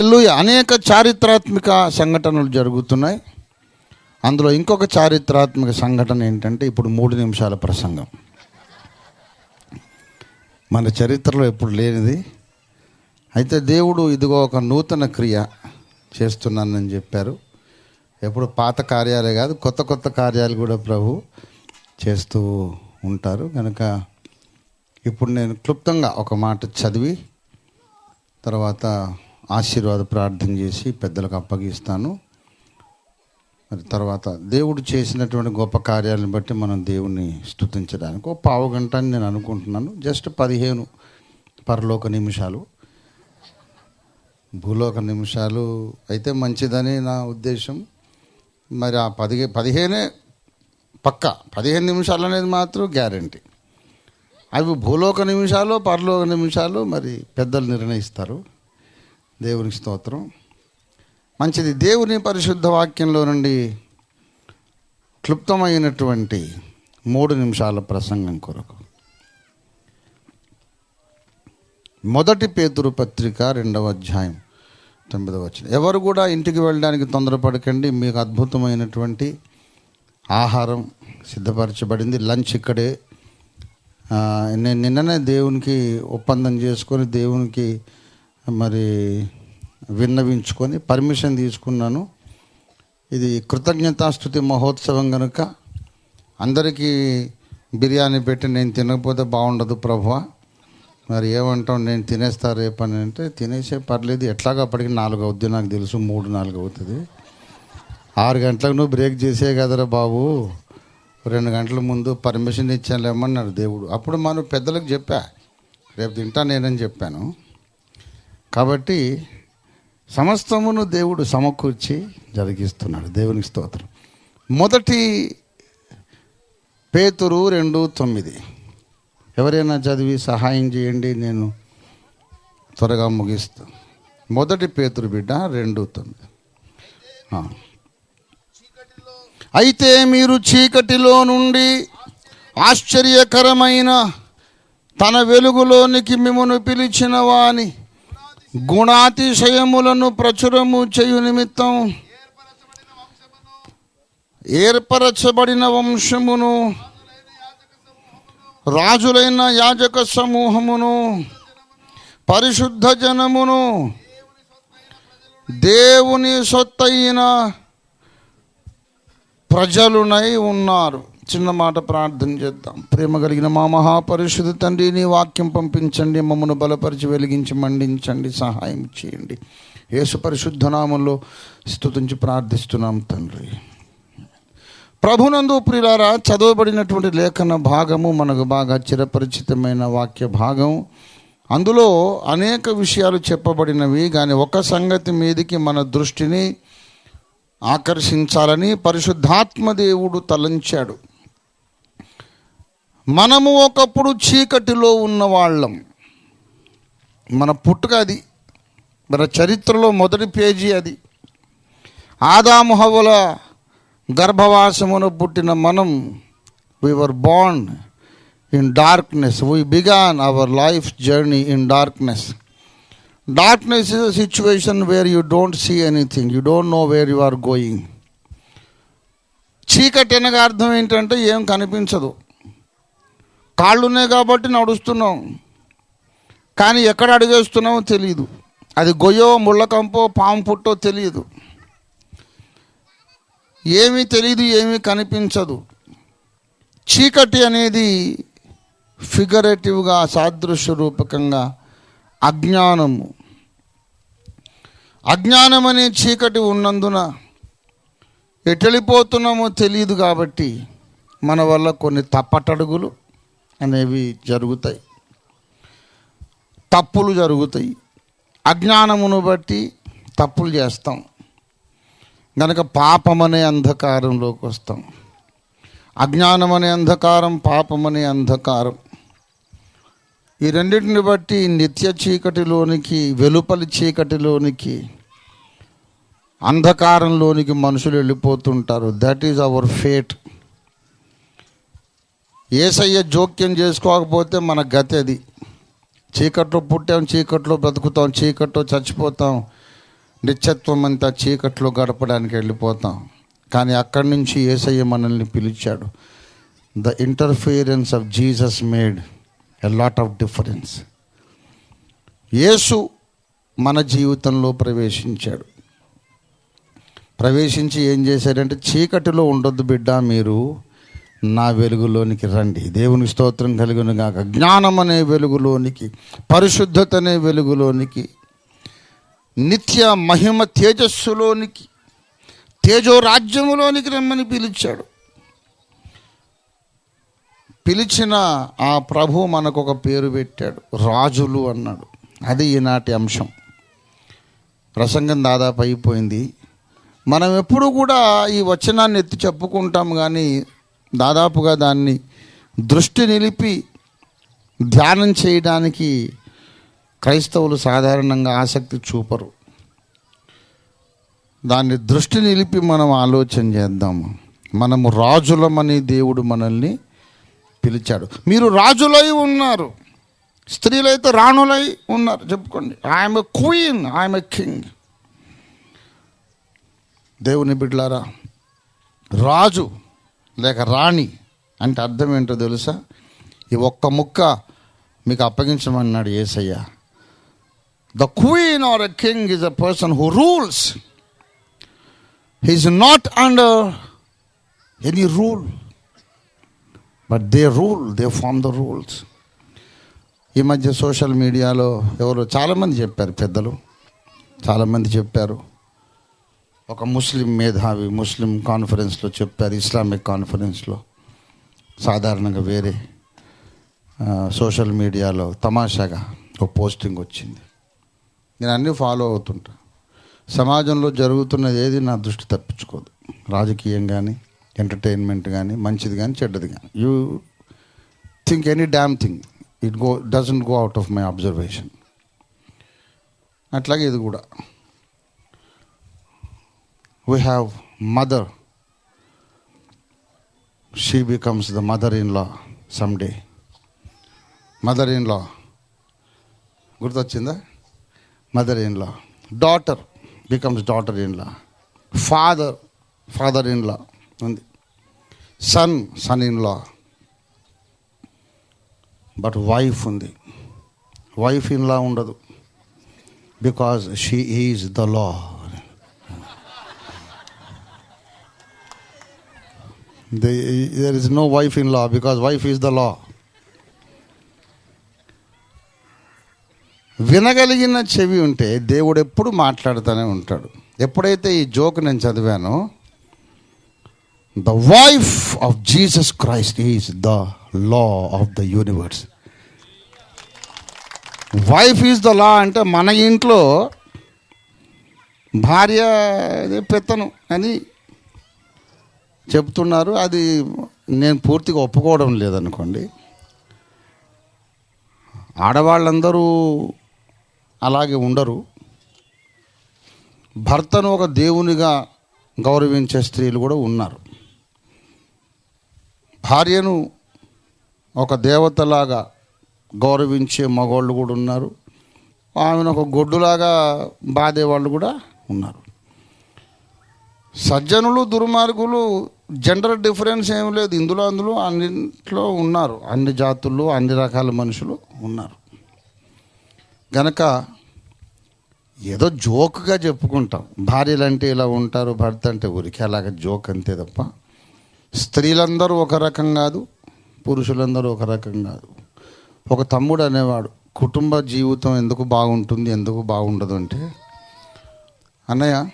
అనేక చారిత్రాత్మక సంఘటనలు జరుగుతున్నాయి. అందులో ఇంకొక చారిత్రాత్మక సంఘటన ఏంటంటే ఇప్పుడు మూడు నిమిషాల ప్రసంగం. మన చరిత్రలో ఎప్పుడు లేనిది. అయితే దేవుడు ఇదిగో ఒక నూతన క్రియ చేస్తున్నానని చెప్పారు. ఎప్పుడు పాత కార్యాలే కాదు కొత్త కొత్త కార్యాలు కూడా ప్రభు చేస్తూ ఉంటారు. కనుక ఇప్పుడు నేను క్లుప్తంగా ఒక మాట చదివి తర్వాత ఆశీర్వాద ప్రార్థన చేసి పెద్దలకు అప్పగిస్తాను. మరి తర్వాత దేవుడు చేసినటువంటి గొప్ప కార్యాలను బట్టి మనం దేవుణ్ణి స్తుతించడానికి ఒక పావు గంట అని నేను అనుకుంటున్నాను. జస్ట్ పదిహేను పరలోక నిమిషాలు. భూలోక నిమిషాలు అయితే మంచిదని నా ఉద్దేశం. మరి ఆ పదిహే పదిహేనే పక్క పదిహేను నిమిషాలు అనేది మాత్రం గ్యారంటీ. అవి భూలోక నిమిషాలు పరలోక నిమిషాలు మరి పెద్దలు నిర్ణయిస్తారు. దేవునికి స్తోత్రం. మంచిది దేవుని పరిశుద్ధ వాక్యంలో నుండి క్లుప్తమైనటువంటి మూడు నిమిషాల ప్రసంగం కొరకు. మొదటి పేతురు పత్రిక రెండవ అధ్యాయం తొమ్మిదవ వచ్చిన ఎవరు కూడా ఇంటికి వెళ్ళడానికి తొందరపడకండి మీకు అద్భుతమైనటువంటి ఆహారం సిద్ధపరచబడింది. లంచ్ ఇక్కడే. నేను నిన్ననే దేవునికి ఒప్పందం చేసుకొని దేవునికి మరి విన్నవించుకొని పర్మిషన్ తీసుకున్నాను. ఇది కృతజ్ఞతాస్థుతి మహోత్సవం కనుక అందరికీ బిర్యానీ పెట్టి నేను తినకపోతే బాగుండదు ప్రభు. మరి ఏమంటాం నేను తినేస్తా రేపని అంటే తినేసే పర్లేదు. ఎట్లాగా అప్పటికి నాలుగు అవుద్ది నాకు తెలుసు. మూడు నాలుగు అవుతుంది. ఆరు గంటలకు నువ్వు బ్రేక్ చేసే కదరా బాబు. రెండు గంటల ముందు పర్మిషన్ ఇచ్చానులేమన్నాడు దేవుడు. అప్పుడు మనం పెద్దలకు చెప్పా. రేపు తింటా నేనని చెప్పాను. కాబట్టి సమస్తమును దేవుడు సమకూర్చి జరిగిస్తున్నాడు. దేవునికి స్తోత్రం. మొదటి పేతురు రెండు తొమ్మిది. ఎవరైనా చదివి సహాయం చేయండి నేను త్వరగా ముగిస్తా. మొదటి పేతురు బిడ్డ రెండు తొమ్మిది. అయితే మీరు చీకటిలో నుండి ఆశ్చర్యకరమైన తన వెలుగులోనికి మిమ్మను పిలిచిన వాని గుణాతిశయములను ప్రచురము చేయు నిమిత్తం ఏర్పరచబడిన వంశమును రాజులైన యాజక సమూహమును పరిశుద్ధ జనమును దేవుని సొత్తైన ప్రజలునై ఉన్నారు. చిన్న మాట ప్రార్థన చేద్దాం. ప్రేమ కలిగిన మా మహాపరిశుద్ధ తండ్రి నీ వాక్యం పంపించండి మమ్మను బలపరిచి వెలిగించి మండించండి సహాయం చేయండి. యేసు పరిశుద్ధ నామంలో స్థుతించి ప్రార్థిస్తున్నాం తండ్రి. ప్రభునందు ప్రియులారా చదవబడినటువంటి లేఖన భాగము మనకు బాగా చిరపరిచితమైన వాక్య భాగం. అందులో అనేక విషయాలు చెప్పబడినవి కానీ ఒక సంగతి మీదికి మన దృష్టిని ఆకర్షించాలని పరిశుద్ధాత్మ దేవుడు తలంచాడు. మనము ఒకప్పుడు చీకటిలో ఉన్నవాళ్ళం. మన పుట్టుక అది. మన చరిత్రలో మొదటి పేజీ అది. ఆదాముహవుల గర్భవాసమును పుట్టిన మనం we were bound in darkness we began our life journey in darkness darkness is a situation where you don't see anything you don't know where you are going చీకటి అనగా అర్థం ఏంటంటే ఏం కనిపించదు. కాళ్ళున్నాయి కాబట్టి నడుస్తున్నాం. కానీ ఎక్కడ అడుగేస్తున్నామో తెలియదు అది గొయ్యో ముళ్ళకంపో పాము పుట్టో తెలియదు ఏమీ తెలియదు ఏమీ కనిపించదు. చీకటి అనేది ఫిగరేటివ్గా సాదృశ్య రూపకంగా అజ్ఞానము. అజ్ఞానం అనే చీకటి ఉన్నందున ఎటెళ్ళిపోతున్నామో తెలియదు కాబట్టి మన వల్ల కొన్ని తప్పటడుగులు అనేవి జరుగుతాయి. తప్పులు జరుగుతాయి. అజ్ఞానమును బట్టి తప్పులు చేస్తాం. గనక పాపం అనే అంధకారంలోకి వస్తాం. అజ్ఞానం అనే అంధకారం పాపం అనే అంధకారం. ఈ రెండింటిని బట్టి నిత్య చీకటిలోనికి వెలుపలి చీకటిలోనికి అంధకారంలోనికి మనుషులు వెళ్ళిపోతుంటారు. దట్ ఈజ్ అవర్ ఫేట్ ఏసయ్య జోక్యం చేసుకోకపోతే మన గతి అది. చీకట్లో పుట్టాం చీకట్లో బ్రతుకుతాం చీకట్లో చచ్చిపోతాం. నిత్యత్వం అంతా చీకట్లో గడపడానికి వెళ్ళిపోతాం. కానీ అక్కడి నుంచి ఏసయ్య మనల్ని పిలిచాడు. The interference of Jesus made a lot of difference యేసు మన జీవితంలో ప్రవేశించాడు. ప్రవేశించి ఏం చేశాడంటే చీకటిలో ఉండొద్దు బిడ్డ మీరు. నా వెలుగులోనికి రండి. దేవుని స్తోత్రం కలిగిన గాక. జ్ఞానం అనే వెలుగులోనికి పరిశుద్ధత అనే వెలుగులోనికి నిత్య మహిమ తేజస్సులోనికి తేజోరాజ్యములోనికి రమ్మని పిలిచాడు. పిలిచిన ఆ ప్రభు మనకు ఒక పేరు పెట్టాడు. రాజులు అన్నాడు. అది ఈనాటి అంశం. ప్రసంగం దాదాపు అయిపోయింది. మనం ఎప్పుడు కూడా ఈ వచనాన్ని ఎత్తి చెప్పుకుంటాం కానీ దాదాపుగా దాన్ని దృష్టి నిలిపి ధ్యానం చేయడానికి క్రైస్తవులు సాధారణంగా ఆసక్తి చూపరు. దాన్ని దృష్టి నిలిపి మనం ఆలోచన చేద్దాము మనము రాజులమని దేవుడు మనల్ని పిలిచాడు. మీరు రాజులై ఉన్నారు. స్త్రీలైతే రాణులై ఉన్నారు. చెప్పుకోండి. I'm a queen I'm a king దేవుని బిడ్లారా రాజు లేక రాణి అంటే అర్థం ఏంటో తెలుసా? ఈ ఒక్క ముక్క మీకు అప్పగించమన్నాడు ఏసయ్య. The queen or a king is a person who rules he's not under any rule but they rule they form the rules ఈ మధ్య సోషల్ మీడియాలో ఎవరో చాలామంది చెప్పారు పెద్దలు చాలామంది చెప్పారు. ఒక ముస్లిం మేధావి ముస్లిం కాన్ఫరెన్స్లో చెప్పారు ఇస్లామిక్ కాన్ఫరెన్స్లో. సాధారణంగా వేరే సోషల్ మీడియాలో తమాషాగా ఒక పోస్టింగ్ వచ్చింది. నేను అన్నీ ఫాలో అవుతుంటా. సమాజంలో జరుగుతున్నది ఏది నా దృష్టి తప్పించుకోదు. రాజకీయం కానీ ఎంటర్టైన్మెంట్ కానీ మంచిది కానీ చెడ్డది కానీ you think any damn thing it go doesn't go out of my observation అట్లాగే ఇది కూడా. We have mother she becomes the mother in law someday mother in law గుర్తొచ్చిందా? Mother in law daughter becomes daughter in law father father in law ఉంది. Son son in law but wife ఉంది. Wife in law ఉండదు. Because she is the law there is no wife in law because wife is the law. వినగలిగిన చెవి ఉంటే దేవుడు ఎప్పుడు మాట్లాడుతూనే ఉంటాడు. ఎప్పుడైతే ఈ జోక్ నేను చదివానో the wife of Jesus Christ is the law of the universe wife is the law అంటే మన ఇంట్లో భార్య పెత్తను అని చెప్తున్నారు. అది నేను పూర్తిగా ఒప్పుకోవడం లేదనుకోండి. ఆడవాళ్ళందరూ అలాగే ఉండరు. భర్తను ఒక దేవునిగా గౌరవించే స్త్రీలు కూడా ఉన్నారు. భార్యను ఒక దేవతలాగా గౌరవించే మగవాళ్ళు కూడా ఉన్నారు. ఆమెను ఒక గొడ్డులాగా బాధే వాళ్ళు కూడా ఉన్నారు. సజ్జనులు దుర్మార్గులు జెండర్ డిఫరెన్స్ ఏం లేదు. ఇందులో అందులో అన్నింట్లో ఉన్నారు. అన్ని జాతులు అన్ని రకాల మనుషులు ఉన్నారు. గనక ఏదో జోక్గా చెప్పుకుంటాం. భార్యలు అంటే ఇలా ఉంటారు భర్త అంటే ఊరికి అలాగ జోక్ అంతే తప్ప. స్త్రీలందరూ ఒక రకం కాదు పురుషులందరూ ఒక రకం కాదు. ఒక తమ్ముడు అనేవాడు కుటుంబ జీవితం ఎందుకు బాగుంటుంది ఎందుకు బాగుండదు అంటే అన్నయ్య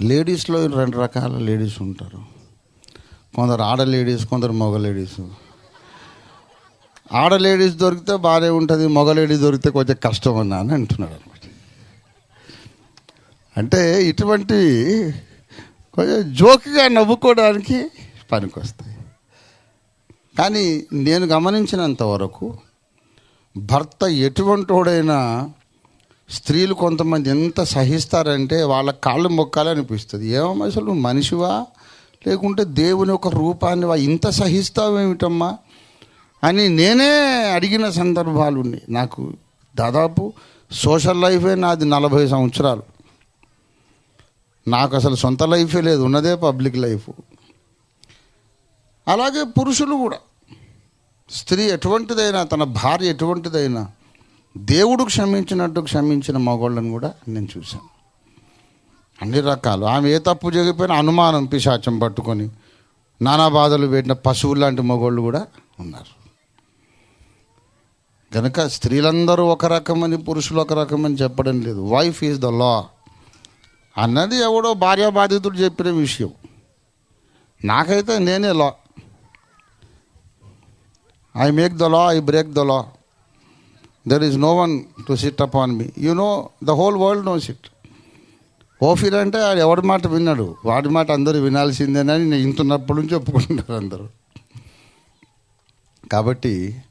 లేడీస్లో రెండు రకాల లేడీస్ ఉంటారు. కొందరు ఆడ లేడీస్ కొందరు మగ లేడీస్. ఆడ లేడీస్ దొరికితే బాగానే ఉంటుంది మగ లేడీస్ దొరికితే కొంచెం కష్టం అన్నా అని అంటున్నాడు అనమాట. అంటే ఇటువంటి కొంచెం జోక్గా నవ్వుకోవడానికి పనికొస్తాయి. కానీ నేను గమనించినంత వరకు భర్త ఎటువంటి వాడైనా స్త్రీలు కొంతమంది ఎంత సహిస్తారంటే వాళ్ళ కాళ్ళు మొక్కాలి అనిపిస్తుంది ఏమో అసలు మనిషివా? లేకుంటే దేవుని యొక్క రూపాన్ని ఇంత సహిస్తావేమిటమ్మా? అని నేనే అడిగిన సందర్భాలు ఉన్నాయి నాకు దాదాపు సోషల్ లైఫే నాది నలభై సంవత్సరాలు. నాకు అసలు సొంత లైఫే లేదు ఉన్నదే పబ్లిక్ లైఫ్. అలాగే పురుషులు కూడా. స్త్రీ ఎటువంటిదైనా తన భార్య ఎటువంటిదైనా దేవుడు క్షమించినట్టు క్షమించిన మగవాళ్ళని కూడా నేను చూశాను. అన్ని రకాలు. ఆమె ఏ తప్పు చేయకపోయినా అనుమానం పిశాచం పట్టుకొని నానా బాధలు పెట్టిన పశువులు లాంటి మగవాళ్ళు కూడా ఉన్నారు. కనుక స్త్రీలందరూ ఒక రకమని పురుషులు ఒక రకమని చెప్పడం లేదు. వైఫ్ ఈజ్ ద లా అన్నది ఎవడో భార్య బాధితుడు చెప్పిన విషయం. నాకైతే నేనే law I make the law I break the law there is no one to sit up on me you know the whole world knows it ఓఫీర్ అంటే ఆడు ఎవడి మాట విన్నాడు? వాడి మాట అందరూ వినాల్సిందేనని నేను ఇంతున్నప్పటి నుంచి ఒప్పుకుంటున్నారు అందరూ. కాబట్టి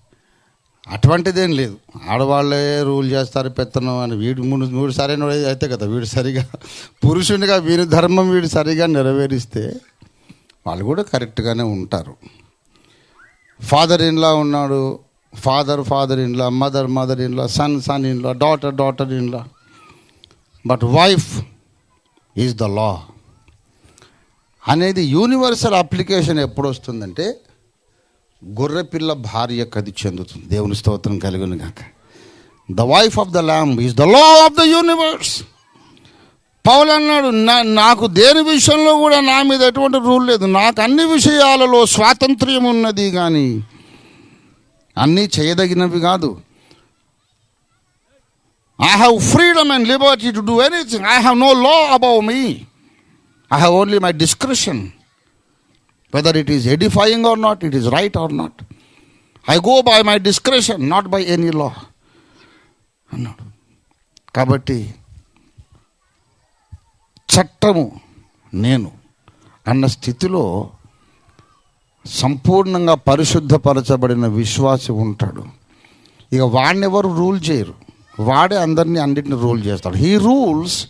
అటువంటిదేం లేదు. ఆడవాళ్ళే రూల్ చేస్తారు పెత్తనం అని. వీడు మూడు మూడు సరైన అయితే కదా వీడు సరిగా పురుషునిగా వీరి ధర్మం వీడు సరిగా నెరవేరిస్తే వాళ్ళు కూడా కరెక్ట్గానే ఉంటారు. ఫాదర్ ఇన్లా ఉన్నాడు. Father father in law mother mother in law son son in law daughter daughter in law but wife is the law అనేది యూనివర్సల్ అప్లికేషన్ ఎప్పుడు వస్తుందంటే గొర్రెపిల్ల భార్యకు అది చెందుతుంది. దేవుని స్తోత్రం కలిగిన గాక. The wife of the lamb is the law of the universe పౌలు అన్నాడు నా నాకు దేని విషయంలో కూడా నా మీద ఎటువంటి రూల్ లేదు. నాకు అన్ని విషయాలలో స్వాతంత్ర్యం ఉన్నది కానీ అన్నీ చేయదగినవి కాదు. I have freedom and liberty to do anything I have no law above me I have only my description whether it is edifying or not, it is right or not. I go by my discretion, not by any law. అన్నాడు కాబట్టి చట్టము నేను అన్న స్థితిలో సంపూర్ణంగా పరిశుద్ధపరచబడిన విశ్వాసం ఉంటాడు. ఇక వాడిని ఎవరు రూల్ చేయరు. వాడే అందరినీ అన్నిటిని రూల్ చేస్తాడు. He rules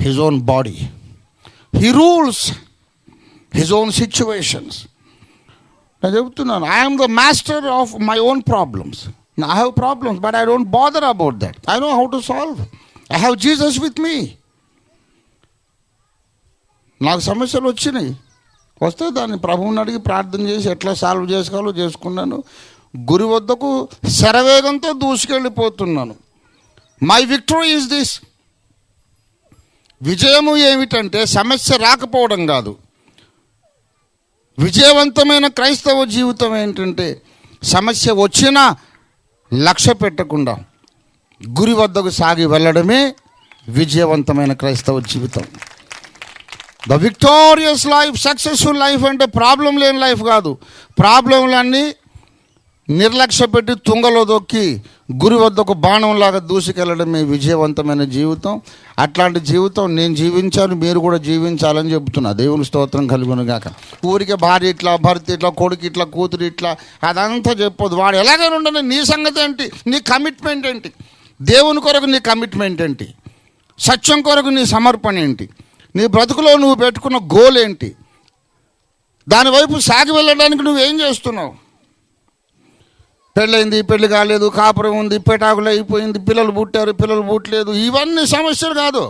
his own body he rules his own situations నేను చెబుతున్నాను I'm the master of my own problems I have problems but I don't bother about that I know how to solve I have Jesus with me నాకు సమస్యలు వచ్చినాయి. వస్తే దాన్ని ప్రభువుని అడిగి ప్రార్థన చేసి ఎట్లా సాల్వ్ చేసుకోవాలో చేసుకున్నాను. గురి వద్దకు శరవేగంతో దూసుకెళ్ళిపోతున్నాను. మై విక్టరీ ఈజ్ దిస్ విజయము ఏమిటంటే సమస్య రాకపోవడం కాదు. విజయవంతమైన క్రైస్తవ జీవితం ఏంటంటే సమస్య వచ్చినా లక్ష్య పెట్టకుండా గురి వద్దకు సాగి వెళ్ళడమే విజయవంతమైన క్రైస్తవ జీవితం. The victorious life successful life అంటే ప్రాబ్లం లేని లైఫ్ కాదు. ప్రాబ్లంలన్నీ నిర్లక్ష్య పెట్టి తుంగలో దొక్కి గురి వద్ద ఒక బాణంలాగా దూసుకెళ్ళడమే విజయవంతమైన జీవితం. అట్లాంటి జీవితం నేను జీవించాను మీరు కూడా జీవించాలని చెబుతున్నా. దేవుని స్తోత్రం కలుగునుగాక ఊరికే భార్య ఇట్లా భర్త ఇట్లా కొడుకు ఇట్లా కూతురు ఇట్లా అదంతా చెప్పొద్దు. వాడు ఎలాగైనా ఉండను? నీ సంగతి ఏంటి? నీ కమిట్మెంట్ ఏంటి? దేవుని కొరకు నీ కమిట్మెంట్ ఏంటి? సత్యం కొరకు నీ సమర్పణ ఏంటి? నీ బ్రతుకులో నువ్వు పెట్టుకున్న గోల్ ఏంటి? దానివైపు సాగి వెళ్ళడానికి నువ్వేం చేస్తున్నావు? పెళ్ళైంది పెళ్ళి కాలేదు కాపురం ఉంది పెటాకులు అయిపోయింది పిల్లలు పుట్టారు పిల్లలు పుట్టలేదు ఇవన్నీ సమస్యలు కాదు.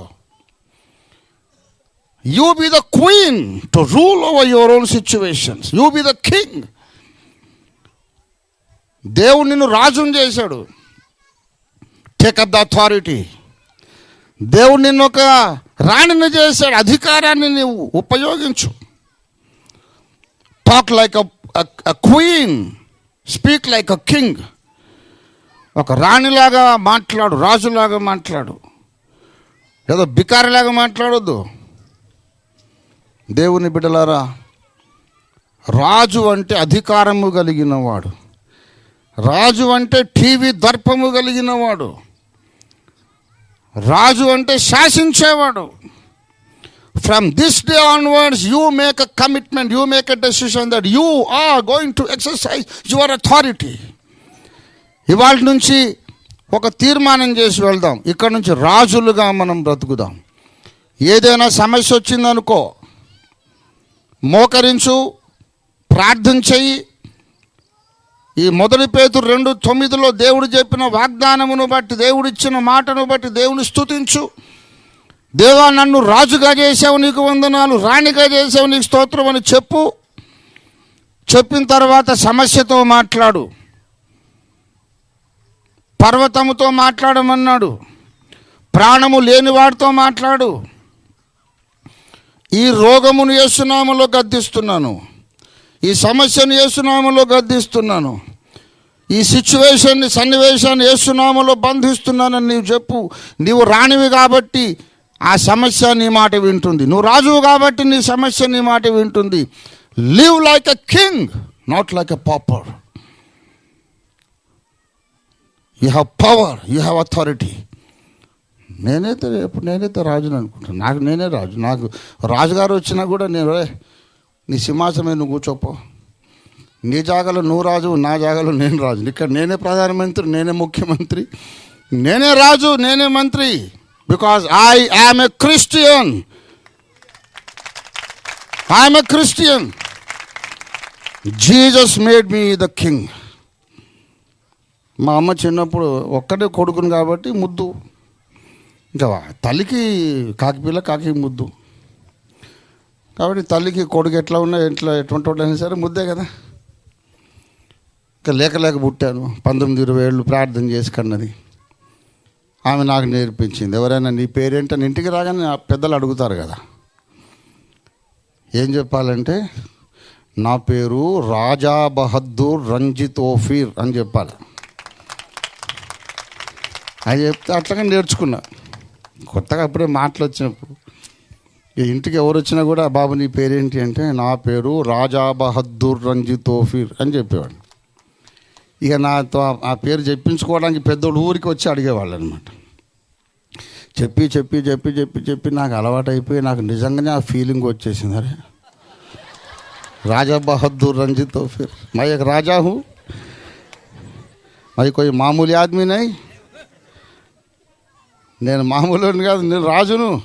You be the queen to rule over your own situations you be the king దేవుడు నిన్ను రాజుని చేశాడు. టేకప్ ద అథారిటీ దేవుడు నిన్ను ఒక రాణిని చేశాడు. అధికారాన్ని నీవు ఉపయోగించు. Talk like a queen speak like a king. ఒక రాణిలాగా మాట్లాడు రాజులాగా మాట్లాడు. ఏదో బికారిలాగా మాట్లాడొద్దు. దేవుని బిడ్డలారా రాజు అంటే అధికారము కలిగిన వాడు రాజు అంటే టీవీ దర్పము కలిగిన వాడు రాజు అంటే శాసించేవాడు. From this day onwards you make a commitment you make a decision that you are going to exercise your authority ఇవాళ నుంచి ఒక తీర్మానం చేసి వెళ్దాం. ఇక్కడ నుంచి రాజులుగా మనం బ్రతుకుదాం. ఏదైనా సమస్య వచ్చిందనుకో మోకరించు ప్రార్థన చెయ్యి. ఈ మొదటి పేతురు రెండు తొమ్మిదిలో దేవుడు చెప్పిన వాగ్దానమును బట్టి దేవుడిచ్చిన మాటను బట్టి దేవుని స్థుతించు దేవా నన్ను రాజుగా చేసావు నీకు వందనాలు రాణిగా చేసావు నీకు స్తోత్రం అని చెప్పు. చెప్పిన తర్వాత సమస్యతో మాట్లాడు. పర్వతముతో మాట్లాడమన్నాడు. ప్రాణము లేనివాడితో మాట్లాడు. ఈ రోగమును యేసునామలో గద్దిస్తున్నాను. ఈ సమస్యను యేసునామలో గద్దిస్తున్నాను. ఈ సిచ్యువేషన్ని సన్నివేశాన్ని యేసునామలో బంధిస్తున్నానని నీవు చెప్పు. నీవు రాణివి కాబట్టి ఆ సమస్య నీ మాట వింటుంది. నువ్వు రాజువు కాబట్టి నీ సమస్య నీ మాట వింటుంది. Live like a king not like a pauper you have power you have authority నేనైతే ఎప్పుడు నేనైతే రాజుని అనుకుంటాను నాకు నేనే రాజు. నాకు రాజుగారు వచ్చినా కూడా నేను నీ సింహాసనం నువ్వు కూర్చోపో. నీ జాగాలో నువ్వు రాజు నా జాగాలో నేను రాజు. ఇక్కడ నేనే ప్రధానమంత్రి నేనే ముఖ్యమంత్రి. నేనే రాజు నేనే మంత్రి. Because I am a Christian I'm a Christian Jesus made me the king మా అమ్మ చిన్నప్పుడు ఒక్కడే కొడుకును కాబట్టి ముద్దు. ఇంకా తల్లికి కాకిపిల్ల కాకి ముద్దు. కాబట్టి తల్లికి కొడుకు ఎట్లా ఉన్నా ఎట్లా ఎటువంటి వాడైనా సరే ముద్దే కదా. ఇంకా లేక లేక పుట్టాను. పంతొమ్మిది ఇరవై ఏళ్ళు ప్రార్థన చేసి కన్నది. ఆమె నాకు నేర్పించింది. ఎవరైనా నీ పేరేంటని ఇంటికి రాగానే పెద్దలు అడుగుతారు కదా. ఏం చెప్పాలంటే నా పేరు రాజా బహద్దూర్ రంజిత్ ఓఫీర్ అని చెప్పాలి. అది చెప్తే అట్లాగే నేర్చుకున్నా. కొత్తగా అప్పుడే మాటలు వచ్చినప్పుడు. ఈ ఇంటికి ఎవరు వచ్చినా కూడా బాబు నీ పేరేంటి? అంటే నా పేరు రాజా బహద్దూర్ రంజిత్ ఓఫీర్ అని చెప్పేవాడు ఇక నాతో ఆ పేరు చెప్పించుకోవడానికి పెద్దోళ్ళు ఊరికి వచ్చి అడిగేవాళ్ళు అనమాట చెప్పి చెప్పి చెప్పి చెప్పి చెప్పి నాకు అలవాటు అయిపోయి నాకు నిజంగానే ఆ ఫీలింగ్ వచ్చేసింది. అరే! రాజా బహదూర్ రంజిత్ ఫిర్ మై ఎక్ రాజా మరి కొంచెం మామూలు ఆద్మీ నేను మామూలు కాదు నేను రాజును.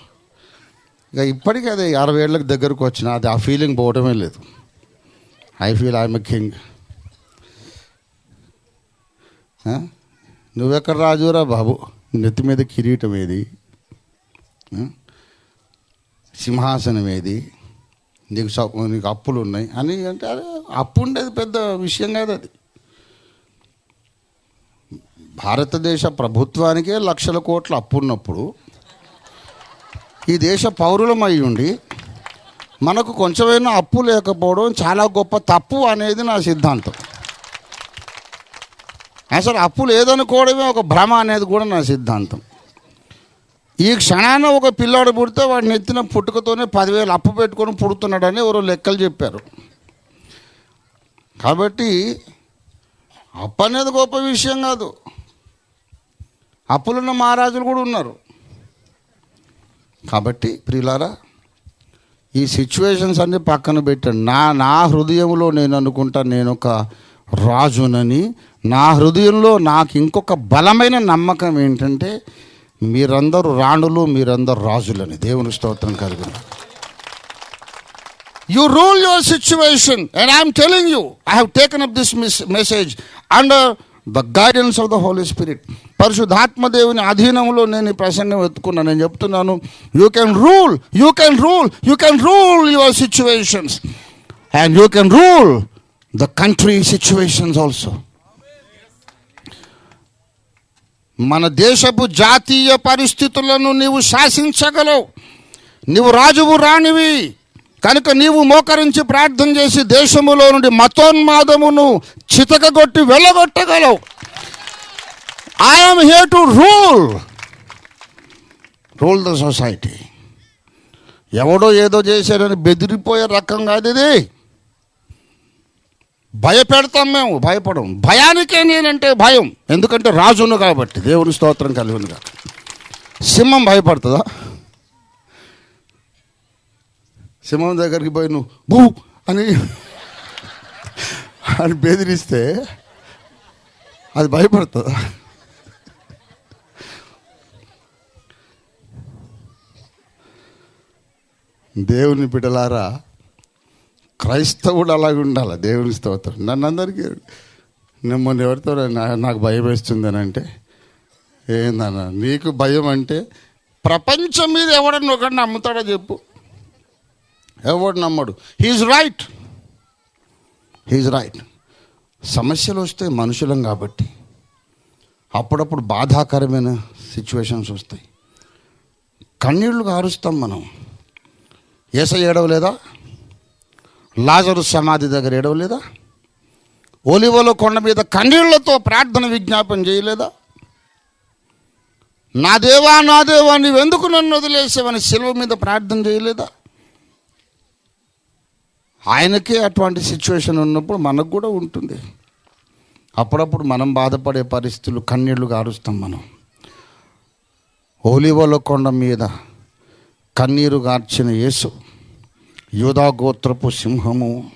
ఇక ఇప్పటికీ అది అరవై ఏళ్ళకి దగ్గరకు వచ్చిన అది ఆ ఫీలింగ్ పోవటమే లేదు. I feel I'm a king నువ్వెక్కడ రాజురా బాబు? నెత్తి మీద కిరీటం ఏది సింహాసనం ఏది నీకు నీకు అప్పులు ఉన్నాయి అని అంటే అదే అప్పు ఉండేది పెద్ద విషయం కాదు అది. భారతదేశ ప్రభుత్వానికే లక్షల కోట్ల అప్పు ఉన్నప్పుడు ఈ దేశ పౌరులమై ఉండి మనకు కొంచెమైనా అప్పు లేకపోవడం చాలా గొప్ప తప్పు అనేది నా సిద్ధాంతం. అసలు అప్పు లేదనుకోవడమే ఒక భ్రమ అనేది కూడా నా సిద్ధాంతం. ఈ క్షణాన ఒక పిల్లాడు పుడితే వాడిని ఎత్తిన పుట్టుకతోనే పదివేలు అప్పు పెట్టుకొని పుడుతున్నాడని ఎవరో లెక్కలు చెప్పారు. కాబట్టి అప్పు అనేది గొప్ప విషయం కాదు. అప్పులున్న మహారాజులు కూడా ఉన్నారు. కాబట్టి ప్రియులారా ఈ సిచ్యువేషన్స్ అన్ని పక్కన పెట్టండి. నా నా హృదయంలో నేను అనుకుంటా నేను ఒక రాజునని నా హృదయంలో నాకు ఇంకొక బలమైన నమ్మకం ఏంటంటే మీరందరూ రాణులు మీరందరూ రాజులని. దేవుని స్తోత్రం కలిగిన. You rule your situation and I'm telling you I have taken up this message under the guidance of the Holy Spirit పరిశుద్ధాత్మదేవుని అధీనంలో నేను ఈ ప్రసంగం ఎత్తుకున్నాను నేను చెప్తున్నాను you can rule you can rule you can rule your situations and you can rule the country situations also మన దేశపు జాతీయ పరిస్థితులను నీవు శాసించగలవు. నీవు రాజువు రానివి కనుక నీవు మోకరించి ప్రార్థన చేసి దేశములో నుండి మతోన్మాదమును చితకగొట్టి వెళ్ళగొట్టగలవు. I'm here to rule rule the society ఎవడో ఏదో చేశారని బెదిరిపోయే రకం కాదు ఇది. భయపెడతాం మేము భయపడం భయానికే నేనంటే భయం. ఎందుకంటే రాజును కాబట్టి దేవుని స్తోత్రం కలిగినగా సింహం భయపడుతుందా? సింహం దగ్గరికి పోయి నువ్వు భూ అని అని బెదిరిస్తే అది భయపడుతుందా? దేవుని బిడ్డలారా క్రైస్తవుడు అలాగే ఉండాలి. దేవుని స్తోత్రం. నన్ను అందరికీ నేను మొన్న ఎవరితో నాకు భయం వేస్తుంది అని అంటే ఏందన్న నీకు భయం అంటే ప్రపంచం మీద ఎవడన్నా ఒకటి నమ్ముతాడో చెప్పు. ఎవడు నమ్మడు. హీజ్ రైట్ హీజ్ రైట్ సమస్యలు వస్తే మనుషులం కాబట్టి అప్పుడప్పుడు బాధాకరమైన సిచ్యువేషన్స్ వస్తాయి. కన్నీళ్ళు కారుస్తాం మనం. ఏస ఏడవలేదా? లాజరు సమాధి దగ్గర ఏడవలేదా? ఒలివలో కొండ మీద కన్నీళ్ళతో ప్రార్థన విజ్ఞాపన చేయలేదా? నా దేవా నా దేవా నీవెందుకు నన్ను వదిలేసావని సెలవు మీద ప్రార్థన చేయలేదా? ఆయనకే అటువంటి సిచ్యువేషన్ ఉన్నప్పుడు మనకు కూడా ఉంటుంది. అప్పుడప్పుడు మనం బాధపడే పరిస్థితులు కన్నీళ్ళు గారుస్తాం మనం. ఓలివల కొండ మీద కన్నీరు గార్చిన యేసు యూదా గోత్రపు సింహము.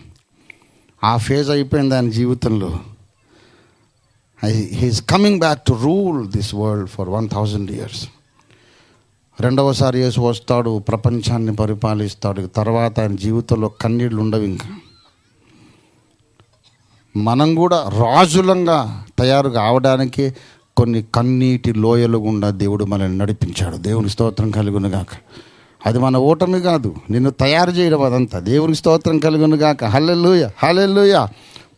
ఆ ఫేజ్ అయిపోయింది ఆయన జీవితంలో he's coming back to rule this world for one thousand years రెండవసారి యేసు వస్తాడు ప్రపంచాన్ని పరిపాలిస్తాడు. తర్వాత ఆయన జీవితంలో కన్నీళ్ళు ఉండవు ఇంకా. మనం కూడా రాజులంగా తయారు కావడానికి కొన్ని కన్నీటి లోయలు గుండా దేవుడు మనల్ని నడిపించాడు. దేవుని స్తోత్రం కలిగినగాక. గాక అది మన ఓటమి కాదు. నిన్ను తయారు చేయడం అదంతా. దేవుని స్తోత్రం కలుగును గాక. Hallelujah hallelujah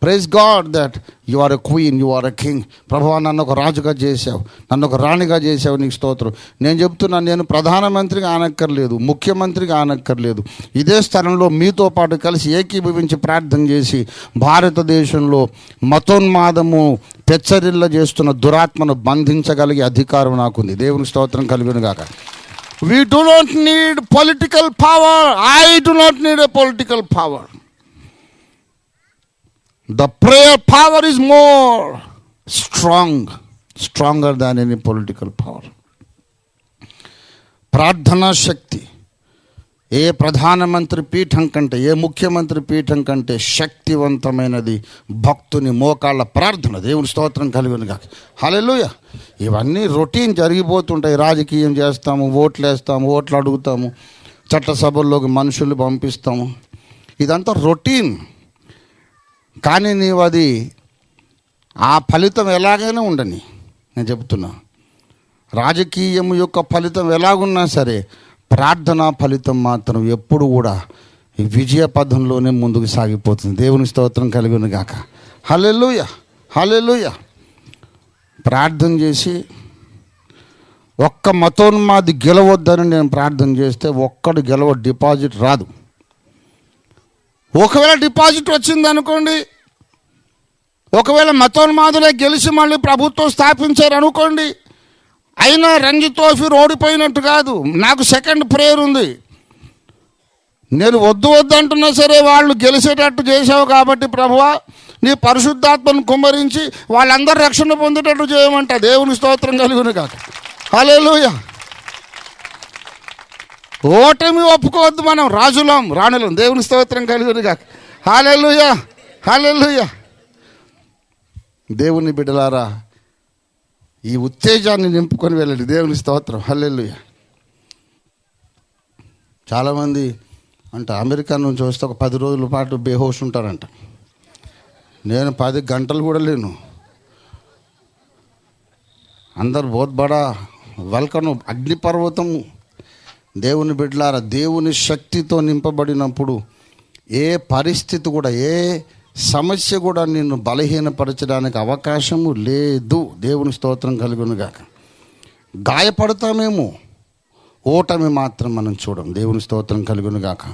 praise God that you are a queen you are a king ప్రభావ నన్ను ఒక రాజుగా చేసావు నన్ను ఒక రాణిగా చేసావు నీకు స్తోత్రం. నేను చెప్తున్నాను నేను ప్రధానమంత్రిగా ఆనక్కర్లేదు ముఖ్యమంత్రిగా ఆనక్కర్లేదు ఇదే స్థలంలో మీతో పాటు కలిసి ఏకీభవించి ప్రార్థన చేసి భారతదేశంలో మతోన్మాదము పెచ్చరిల్ల చేస్తున్న దురాత్మను బంధించగలిగే అధికారం నాకుంది. దేవుని స్తోత్రం కలిగిన We do not need political power. I do not need a political power. The prayer power is more strong, stronger than any political power. Pradhana Shakti. ఏ ప్రధానమంత్రి పీఠం కంటే ఏ ముఖ్యమంత్రి పీఠం కంటే శక్తివంతమైనది భక్తుని మోకాళ్ళ ప్రార్థన. దేవుని స్తోత్రం కలిగిన కాక హలెలుయ ఇవన్నీ రొటీన్ జరిగిపోతుంటాయి. రాజకీయం చేస్తాము ఓట్లు వేస్తాము ఓట్లు అడుగుతాము చట్టసభల్లోకి మనుషులు పంపిస్తాము. ఇదంతా రొటీన్. కానీ నీవు అది ఆ ఫలితం ఎలాగైనా ఉండని. నేను చెప్తున్నా. రాజకీయం యొక్క ఫలితం ఎలాగున్నా సరే ప్రార్థనా ఫలితం మాత్రం ఎప్పుడు కూడా విజయ పదంలోనే ముందుకు సాగిపోతుంది. దేవుని స్తోత్రం కలిగిన గాక. హలెలుయ హలెలుయ ప్రార్థన చేసి ఒక్క మతోన్మాది గెలవద్దని నేను ప్రార్థన చేస్తే ఒక్కడు గెలవ డిపాజిట్ రాదు. ఒకవేళ డిపాజిట్ వచ్చింది అనుకోండి ఒకవేళ మతోన్మాదులే గెలిచి మళ్ళీ ప్రభుత్వం స్థాపించారు అనుకోండి అయినా రంజిత్ తోఫీర్ ఓడిపోయినట్టు కాదు. నాకు సెకండ్ ప్రేయర్ ఉంది. నేను వద్దు వద్దు అంటున్నా సరే వాళ్ళు గెలిచేటట్టు చేసావు కాబట్టి ప్రభువా నీ పరిశుద్ధాత్మను కుమ్మరించి వాళ్ళందరూ రక్షణ పొందేటట్టు చేయమంట. దేవుని స్తోత్రం కలుగును కాక హలోయ ఓటమి ఒప్పుకోవద్దు మనం రాజులం రాణులం. దేవుని స్తోత్రం కలుగును కాక హాలెలుయా హాలెలుయా దేవుని బిడ్డలారా ఈ ఉత్తేజాన్ని నింపుకొని వెళ్ళండి. దేవుని స్తోత్రం. హల్లెల్లు చాలామంది అంటే అమెరికా నుంచి వస్తే ఒక పది రోజుల పాటు బేహోష్ ఉంటారంట. నేను పది గంటలు కూడా లేను. అందరు బోధబడా బడా వెల్కను అగ్నిపర్వతము దేవుని బిడ్డలారా దేవుని శక్తితో నింపబడినప్పుడు ఏ పరిస్థితి కూడా ఏ సమస్య కూడా నిన్ను బలహీనపరచడానికి అవకాశము లేదు. దేవుని స్తోత్రం కలుగునుగాక గాయపడతామేమో. ఓటమి మాత్రం మనం చూడం. దేవుని స్తోత్రం కలుగునుగాక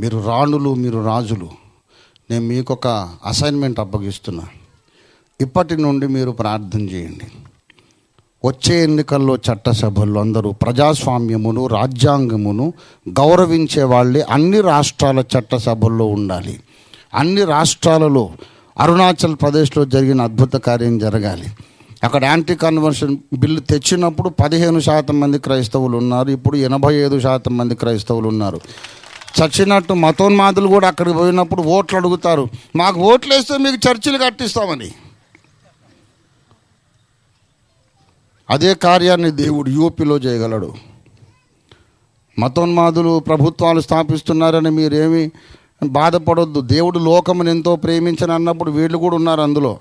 మీరు రాణులు మీరు రాజులు. నేను మీకు ఒక అసైన్మెంట్ అప్పగిస్తున్నా. ఇప్పటి నుండి మీరు ప్రార్థన చేయండి. వచ్చే ఎన్నికల్లో చట్టసభల్లో అందరూ ప్రజాస్వామ్యమును రాజ్యాంగమును గౌరవించే వాళ్ళే అన్ని రాష్ట్రాల చట్టసభల్లో ఉండాలి. అన్ని రాష్ట్రాలలో అరుణాచల్ ప్రదేశ్లో జరిగిన అద్భుత కార్యం జరగాలి. అక్కడ యాంటీ కన్వర్షన్ బిల్లు తెచ్చినప్పుడు పదిహేను శాతం మంది క్రైస్తవులు ఉన్నారు ఇప్పుడు ఎనభై ఐదు శాతం మంది క్రైస్తవులు ఉన్నారు. చచ్చినట్టు మతోన్మాదులు కూడా అక్కడికి పోయినప్పుడు ఓట్లు అడుగుతారు. మాకు ఓట్లు వేస్తే మీకు చర్చిలు కట్టిస్తామని. అదే కార్యాన్ని దేవుడు యూపీలో చేయగలడు. మతోన్మాదులు ప్రభుత్వాలు స్థాపిస్తున్నారని మీరేమి బాధపడొద్దు. దేవుడు లోకమును ఎంతో ప్రేమించని అన్నప్పుడు వీళ్ళు కూడా ఉన్నారు అందులో.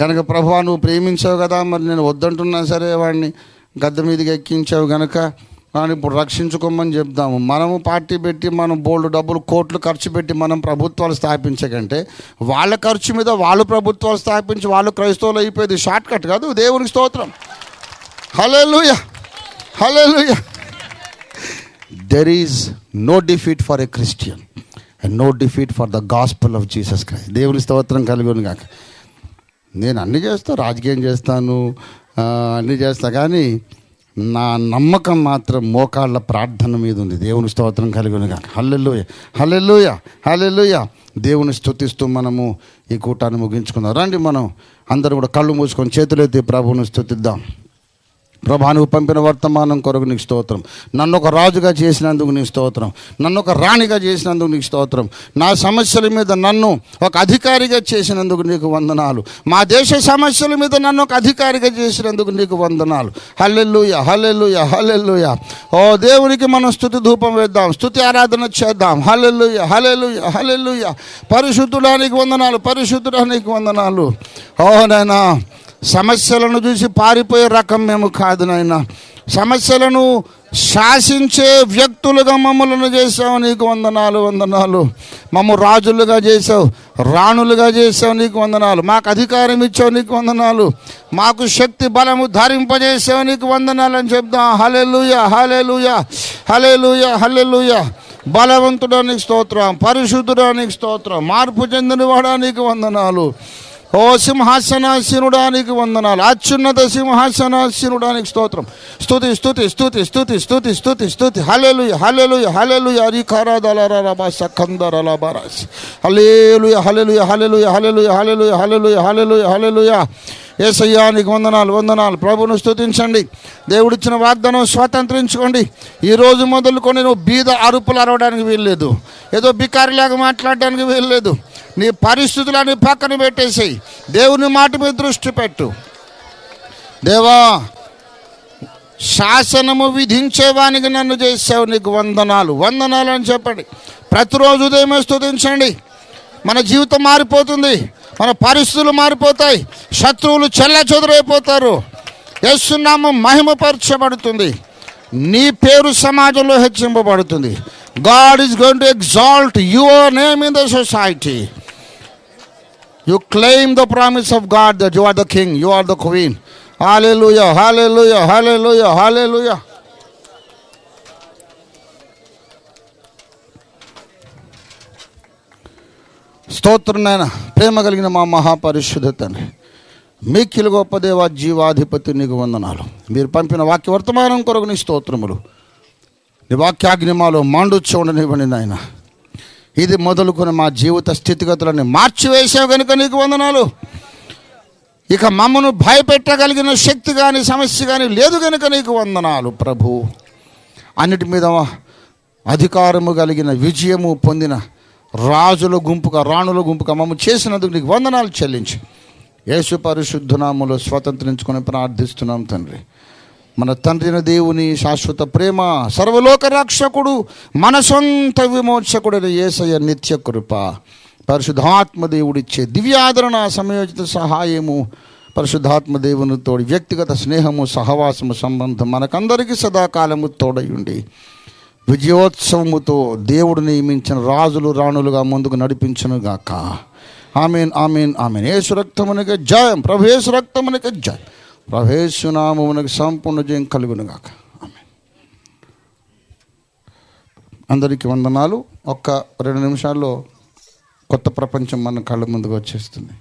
కనుక ప్రభా నువ్వు ప్రేమించావు కదా మరి నేను వద్దంటున్నా సరే వాడిని గద్దె మీదకి ఎక్కించావు గనక వాడిని ఇప్పుడు రక్షించుకోమని చెప్దాము. మనము పార్టీ పెట్టి మనం బోల్డ్ డబ్బులు కోట్లు ఖర్చు పెట్టి మనం ప్రభుత్వాలు స్థాపించకంటే వాళ్ళ ఖర్చు మీద వాళ్ళు ప్రభుత్వాలు స్థాపించి వాళ్ళు క్రైస్తవులు అయిపోయేది షార్ట్ కట్ కాదు దేవునికి స్తోత్రం. Hallelujah there is no defeat for a Christian and no defeat for the gospel of Jesus Christ దేవుని స్తోత్రం కలిగి కాక నేను అన్ని చేస్తా రాజకీయం చేస్తాను అన్ని చేస్తా కానీ నా నమ్మకం మాత్రం మోకాళ్ళ ప్రార్థన మీద ఉంది. దేవుని స్తోత్రం కలిగి కాక హల్లెలూయ హల్లెలూయ హల్లెలూయ. దేవుని స్థుతిస్తూ మనము ఈ కూటాన్ని ముగించుకుందాం. రండి మనం అందరూ కూడా కళ్ళు మూసుకొని చేతులెత్తి ప్రభువుని స్తుతిద్దాం. ప్రభా నువ్వు పంపిన వర్తమానం కొరకు నీకు స్తోత్రం. నన్ను ఒక రాజుగా చేసినందుకు నీకు స్తోత్రం. నన్ను ఒక రాణిగా చేసినందుకు నీకు స్తోత్రం. నా సమస్యల మీద నన్ను ఒక అధికారిగా చేసినందుకు నీకు వందనాలు. మా దేశ సమస్యల మీద నన్ను ఒక అధికారిగా చేసినందుకు నీకు వందనాలు. హల్లెల్లుయ హల్లెల్లుయ హల్లెల్లుయ ఓ దేవునికి మనం స్థుతి ధూపం వేద్దాం స్థుతి ఆరాధన చేద్దాం. హల్లెల్లుయ హల్లెల్లుయ హల్లెల్లుయ పరిశుద్ధుడానికి వందనాలు పరిశుద్ధుడానికి వందనాలు. ఓ నైనా సమస్యలను చూసి పారిపోయే రకం మేము కాదు నాయన. సమస్యలను శాసించే వ్యక్తులుగా మమ్మల్ని చేసావు నీకు వందనాలు వందనాలు. మమ్మ రాజులుగా చేసావు రాణులుగా చేసావు నీకు వందనాలు. మాకు అధికారం ఇచ్చావు నీకు వందనాలు. మాకు శక్తి బలము ధరింపజేసావు నీకు వందనాలు అని చెప్దాం. హలెలుయ హలెలుయ హలెలుయ హలెలుయ బలవంతుడానికి స్తోత్రం పరిశుద్ధుడానికి స్తోత్రం. మార్పు చెందినవాడానికి వందనాలు. ఓ సింహాసనాసీనుడానికి వందనాలు. అత్యున్నత సింహాసనాసీనుడానికి స్తోత్రం. స్థుతి స్థుతి స్థుతి స్థుతి స్థుతి స్థుతి స్తుతి స్తుతి. హల్లెలూయ హల్లెలూయ హల్లెలూయ. సఖందర సకందరలబరాస్ హలేలుయ హల్లెలూయ హల్లెలూయ హల్లెలూయ హల్లెలూయ హల్లెలూయ హల్లెలూయ హల్లెలూయ. ఏసయ్యా నీకు వందనాలు వందనాలు. ప్రభును స్థుతించండి దేవుడిచ్చిన వాగ్దానం స్వాతంత్రించుకోండి. ఈ రోజు మొదలుకొని నువ్వు బీద అరుపులు అరవడానికి వీల్లేదు. ఏదో బికారిలాగా మాట్లాడడానికి వీల్లేదు. నీ పరిస్థితులని పక్కన పెట్టేసేయి. దేవుని మాట మీద దృష్టి పెట్టు. దేవా శాసనము విధించేవానికి నన్ను చేసావు నీకు వందనాలు. వందనాలు అని చెప్పండి. ప్రతిరోజు ఉదయమే స్థుతించండి మన జీవితం మారిపోతుంది. మన పరిస్థితులు మారిపోతాయి. శత్రువులు చెల్ల చెదురైపోతారు. యస్సునామం మహిమపరచబడుతుంది. నీ పేరు సమాజంలో హెచ్చింపబడుతుంది. God is going to exalt your name in the society. You claim the promise of God that you are the king you are the queen hallelujah hallelujah లూయ హాలే లూయ హాలే లూయ స్తోత్రనైనా ప్రేమ కలిగిన మా మహాపరిశుద్ధ తండ్రి. మీకిలు గొప్పదేవ జీవాధిపతి నీకు వందనాలు. మీరు పంపిన వాక్య వర్తమానం కొరకు నీ స్తోత్రములు. నీ వాక్యాగ్నిమాలు మాండుచ్చు ఉండనివ్వండి నాయన. ఇది మొదలుకొని మా జీవిత స్థితిగతులని మార్చివేసావు కనుక నీకు వందనాలు. ఇక మమ్మను భయపెట్టగలిగిన శక్తి కానీ సమస్య కానీ లేదు కనుక నీకు వందనాలు ప్రభు. అన్నిటి మీద అధికారము కలిగిన విజయము పొందిన రాజుల గుంపుగా రాణుల గుంపుగా మమ్మల్ని చేసినందుకు నీకు వందనాలు చెల్లించి. యేసు పరిశుద్ధనాములో స్వతంత్రించుకొని ప్రార్థిస్తున్నాం తండ్రి. మన తండ్రిన దేవుని శాశ్వత ప్రేమ సర్వలోక రక్షకుడు మన సొంత విమోచకుడైన ఏసయ నిత్య కృప. పరిశుద్ధాత్మ దేవుడిచ్చే దివ్యాదరణ సమయోచిత సహాయము పరిశుద్ధాత్మ దేవుని వ్యక్తిగత స్నేహము సహవాసము సంబంధం మనకందరికీ సదాకాలము తోడయుండి. విజయోత్సవముతో దేవుడు నియమించిన రాజులు రాణులుగా ముందుకు నడిపించనుగాక. Amen amen amen. ఏసు రక్తమునకి జయం. ప్రభు ఏసు రక్తమునకి జయం. ప్రభేశునామమునకి సంపూర్ణ జయం కలుగునుగాక. ఆమె అందరికీ వందనాలు. ఒక్క రెండు నిమిషాల్లో కొత్త ప్రపంచం మన కళ్ళ ముందుకు వచ్చేస్తుంది.